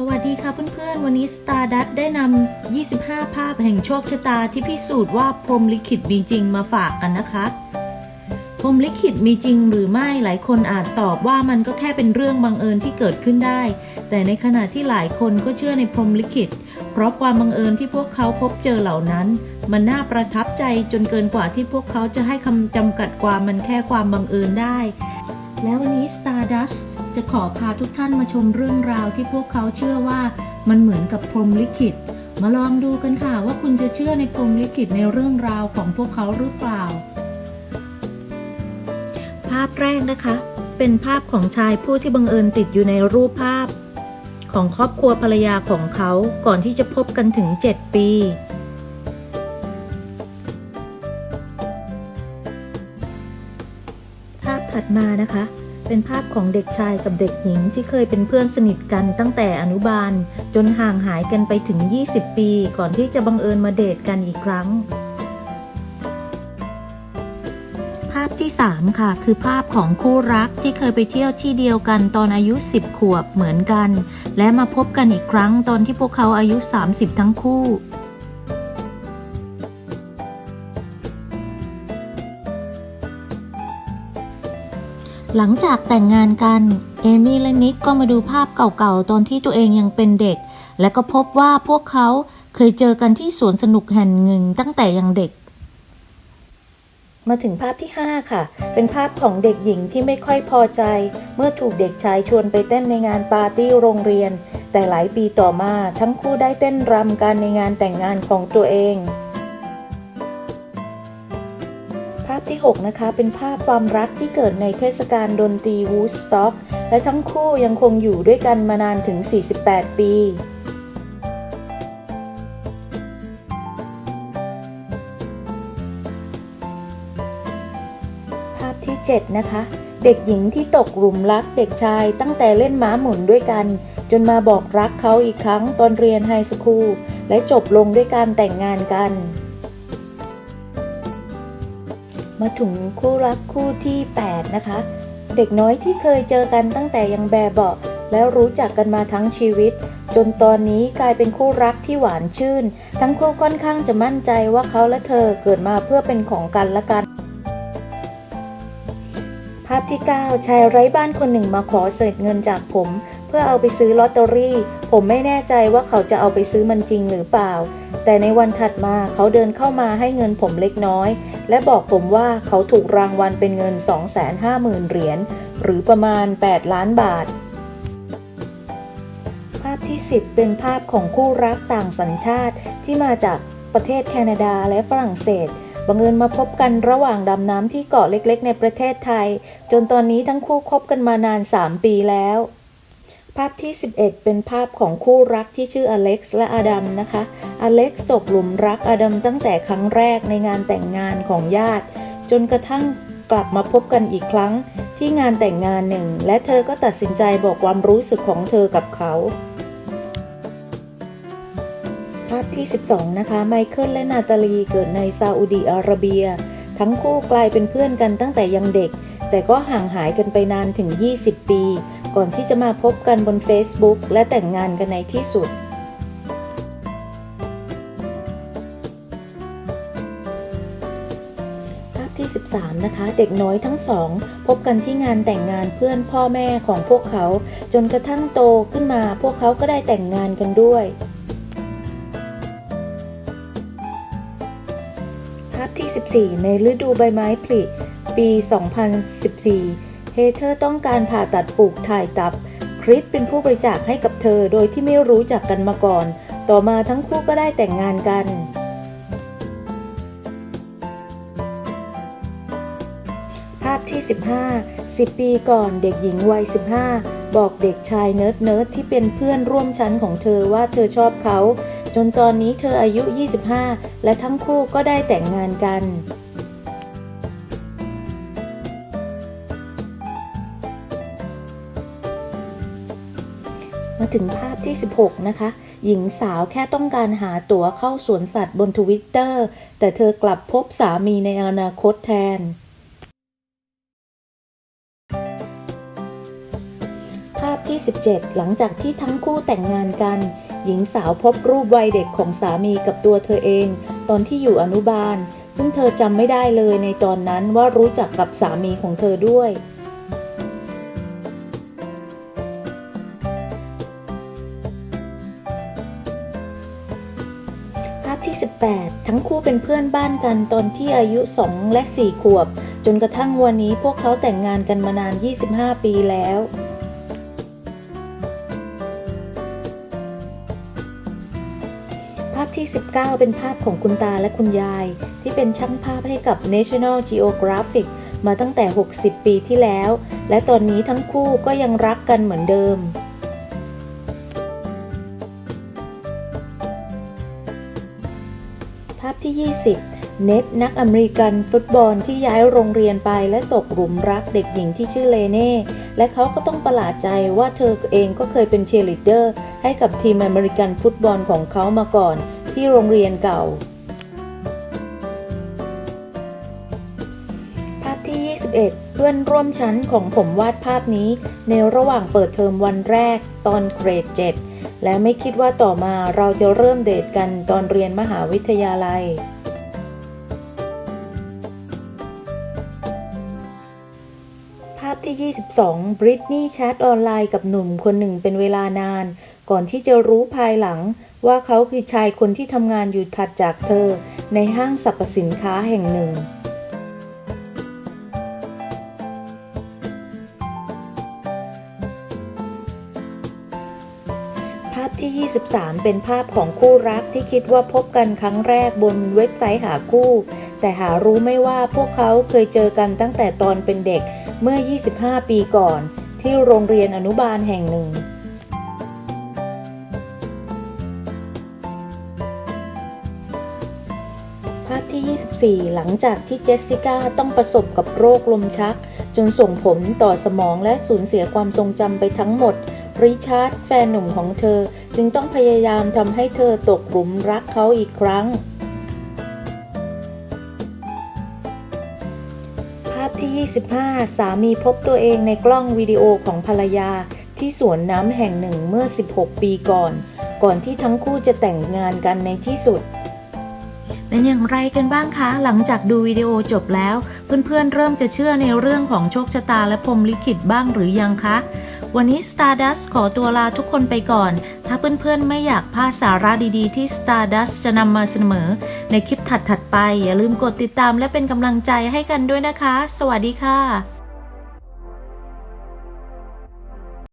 สวัสดีค่ะเพื่อนๆ วันนี้ Stardust ได้นำ 25 ภาพแห่งโชคชะตาที่พิสูจน์ว่าพรมลิขิตมีจริงมาฝากกันนะคะ พรมลิขิตมีจริงหรือไม่หลายคนอาจตอบว่ามันก็แค่เป็นเรื่องบังเอิญที่เกิดขึ้นได้ แต่ในขณะที่หลายคนก็เชื่อในพรมลิขิต เพราะความบังเอิญที่พวกเขาพบเจอเหล่านั้น มันน่าประทับใจจนเกินกว่าที่พวกเขาจะให้คำจำกัดความมันแค่ความบังเอิญได้ แล้ววันนี้ Stardust จะขอพาทุกท่านมาชมเรื่องราวที่พวกเขาเชื่อว่ามันเหมือนกับพรหมลิขิต มาลองดูกันค่ะว่าคุณจะเชื่อในพรหมลิขิตในเรื่องราวของพวกเขาหรือเปล่า ภาพแรกนะคะ เป็นภาพของชายผู้ที่บังเอิญติดอยู่ในรูปภาพ ของครอบครัวภรรยาของเขาก่อนที่จะพบกันถึง 7 ปีภาพถัดมานะคะ เป็นภาพของเด็กชายกับเด็กหญิงที่เคยเป็นเพื่อนสนิทกันตั้งแต่อนุบาล จนห่างหายกันไปถึง 20 ปี ก่อนที่จะบังเอิญมาเดทกันอีกครั้ง ภาพที่ 3 ค่ะ คือภาพของคู่รักที่เคยไปเที่ยวที่เดียวกันตอนอายุ 10 ขวบเหมือนกัน และมาพบกันอีกครั้งตอนที่พวกเขาอายุ 30 ทั้งคู่ หลังจากแต่งงานกัน เอมี่และนิกก็มาดูภาพเก่าๆ ตอนที่ตัวเองยังเป็นเด็ก และก็พบว่าพวกเขาเคยเจอกันที่สวนสนุกแห่งหนึ่งตั้งแต่ยังเด็ก มาถึงภาพที่ 5 ค่ะ เป็นภาพของเด็กหญิงที่ไม่ค่อยพอใจ เมื่อถูกเด็กชายชวนไปเต้นในงานปาร์ตี้โรงเรียน แต่หลายปีต่อมาทั้งคู่ได้เต้นรำกันในงานแต่งงานของตัวเอง ที่6นะคะเป็นภาพความรักที่เกิดในเทศกาลดนตรีวูดสต็อกและทั้งคู่ยังคงอยู่ด้วยกันมานานถึง 48 ปีภาพที่7นะคะ เด็กหญิงที่ตกหลุมรักเด็กชายตั้งแต่เล่นม้าหมุนด้วยกัน จนมาบอกรักเขาอีกครั้งตอนเรียนไฮสคูลและจบลงด้วยการแต่งงานกัน มาถึงคู่รักคู่ที่ 8 นะคะ เด็กน้อยที่เคยเจอกันตั้งแต่ยังแบบเบาะแล้วรู้จักกันมาทั้งชีวิต จนตอนนี้กลายเป็นคู่รักที่หวานชื่น ทั้งคู่ค่อนข้างจะมั่นใจว่าเขาและเธอเกิดมาเพื่อเป็นของกันและกัน ภาพที่ 9 ชายไร้บ้านคนหนึ่งมาขอเศษเงินจากผม เพื่อเอาไปซื้อลอตเตอรี่ ผมไม่แน่ใจว่าเขาจะเอาไปซื้อมันจริงหรือเปล่า แต่ในวันถัดมาเขาเดินเข้ามาให้เงินผมเล็กน้อย และบอกผมว่าเขาถูกรางวัลเป็นเงิน 250,000 เหรียญหรือประมาณ 8 ล้านบาท ภาพที่ 10 เป็นภาพของคู่รักต่างสัญชาติที่มาจากประเทศแคนาดาและฝรั่งเศสบังเอิญมาพบกันระหว่างดำน้ำที่เกาะเล็กๆ ในประเทศไทย จนตอนนี้ทั้งคู่คบกันมานาน 3 ปีแล้ว ภาพที่ 11 เป็นภาพของคู่รักที่ชื่ออเล็กซ์และอดัมนะคะ อเล็กซ์ตกหลุมรักอดัมตั้งแต่ครั้งแรกในงานแต่งงานของญาติ จนกระทั่งกลับมาพบกันอีกครั้งที่งานแต่งงานหนึ่ง และเธอก็ตัดสินใจบอกความรู้สึกของเธอกับเขา ภาพที่ 12 นะคะ ไมเคิลและนาตาลีเกิดในซาอุดีอาระเบีย ทั้งคู่กลายเป็นเพื่อนกันตั้งแต่ยังเด็ก แต่ก็ห่างหายกันไปนานถึง 20 ปี ก่อนที่จะมาพบกันบน Facebook และแต่งงานกันในที่สุด ภาพที่ 13 นะคะ เด็กน้อยทั้งสอง พบกันที่งานแต่งงานเพื่อนพ่อแม่ของพวกเขา จนกระทั่งโตขึ้นมาพวกเขาก็ได้แต่งงานกันด้วย ภาพที่ 14 ในฤดูใบไม้ผลิปี 2014 เฮเธอร์ต้องการผ่าตัดปลูกถ่ายตับ คริสเป็นผู้บริจาคให้กับเธอโดยที่ไม่รู้จักกันมาก่อน ต่อมาทั้งคู่ก็ได้แต่งงานกันภาพที่ 15 10 ปีก่อนเด็กหญิงวัย 15 บอกเด็กชายเนิร์ดเนิร์ดที่เป็นเพื่อนร่วมชั้นของเธอว่าเธอชอบเขา จนตอนนี้เธออายุ 25 และทั้งคู่ก็ได้แต่งงานกัน มาถึงภาพที่ 16 นะคะ หญิงสาวแค่ต้องการหาตั๋วเข้าสวนสัตว์บนทวิตเตอร์ แต่เธอกลับพบสามีในอนาคตแทน ภาพที่ 17 หลังจากที่ทั้งคู่แต่งงานกัน หญิงสาวพบรูปวัยเด็กของสามีกับตัวเธอเอง ตอนที่อยู่อนุบาล ซึ่งเธอจำไม่ได้เลยในตอนนั้นว่ารู้จักกับสามีของเธอด้วย ที่ 18 ทั้งคู่เป็นเพื่อนบ้านกันตอนที่อายุ 2 และ 4 ขวบ จนกระทั่งวันนี้พวกเขาแต่งงานกันมานาน 25 ปีแล้วภาพที่ 19 เป็นภาพของคุณตาและคุณยาย ที่เป็นช่างภาพให้กับ National Geographic มาตั้งแต่ 60 ปีที่แล้ว และตอนนี้ทั้งคู่ก็ยังรักกันเหมือนเดิม ที่ 20 เน็ตนักอเมริกันฟุตบอลที่ย้ายโรงเรียนไปและตกหลุมรักเด็กหญิงที่ชื่อเลเน่ และเขาก็ต้องประหลาดใจว่าเธอเองก็เคยเป็นเชียร์ลีดเดอร์ ให้กับทีมอเมริกันฟุตบอลของเขามาก่อน ที่โรงเรียนเก่า ภาพที่ 21 เพื่อนร่วมชั้นของผมวาดภาพนี้ ในระหว่างเปิดเทอมวันแรกตอนเกรด 7และไม่คิดว่าต่อมาเราจะเริ่มเดทกันตอนเรียนมหาวิทยาลัย ภาพที่ 22 บริตนี่แชทออนไลน์กับหนุ่มคนหนึ่งเป็นเวลานาน ก่อนที่จะรู้ภายหลังว่าเขาคือชายคนที่ทำงานอยู่ถัดจากเธอ ในห้างสรรพสินค้าแห่งหนึ่งาพที่ 23 เป็นภาพของคู่รักที่คิดว่าพบกันครั้งแรกบนเว็บไซต์หาคู่ แต่หารู้ไม่ว่าพวกเขาเคยเจอกันตั้งแต่ตอนเป็นเด็กเมื่อ 25 ปีก่อน ที่โรงเรียนอนุบาลแห่งหนึ่งภาพที่ 24 หลังจากที่เจสสิก้าต้องประสบกับโรคลมชัก จนส่งผลต่อสมองและสูญเสียความทรงจำไปทั้งหมด ริชาร์ดแฟนหนุ่มของเธอจึงต้องพยายามทำให้เธอตกหลุมรักเขาอีกครั้ง ภาพที่ 25 สามีพบตัวเองในกล้องวิดีโอของภรรยาที่สวนน้ำแห่งหนึ่งเมื่อ 16 ปีก่อน ก่อนที่ทั้งคู่จะแต่งงานกันในที่สุดเป็นอย่างไรกันบ้างคะ หลังจากดูวิดีโอจบแล้ว เพื่อนๆเริ่มจะเชื่อในเรื่องของโชคชะตาและพรมลิขิตบ้างหรือยังคะ วันนี้ Stardust ขอตัวลาทุกคนไปก่อน ถ้าเพื่อนๆไม่อยากพลาดสาระดีๆที่ Stardust จะนำมาเสนอ ในคลิปถัดๆไป อย่าลืมกดติดตามและเป็นกำลังใจให้กันด้วยนะคะ สวัสดีค่ะ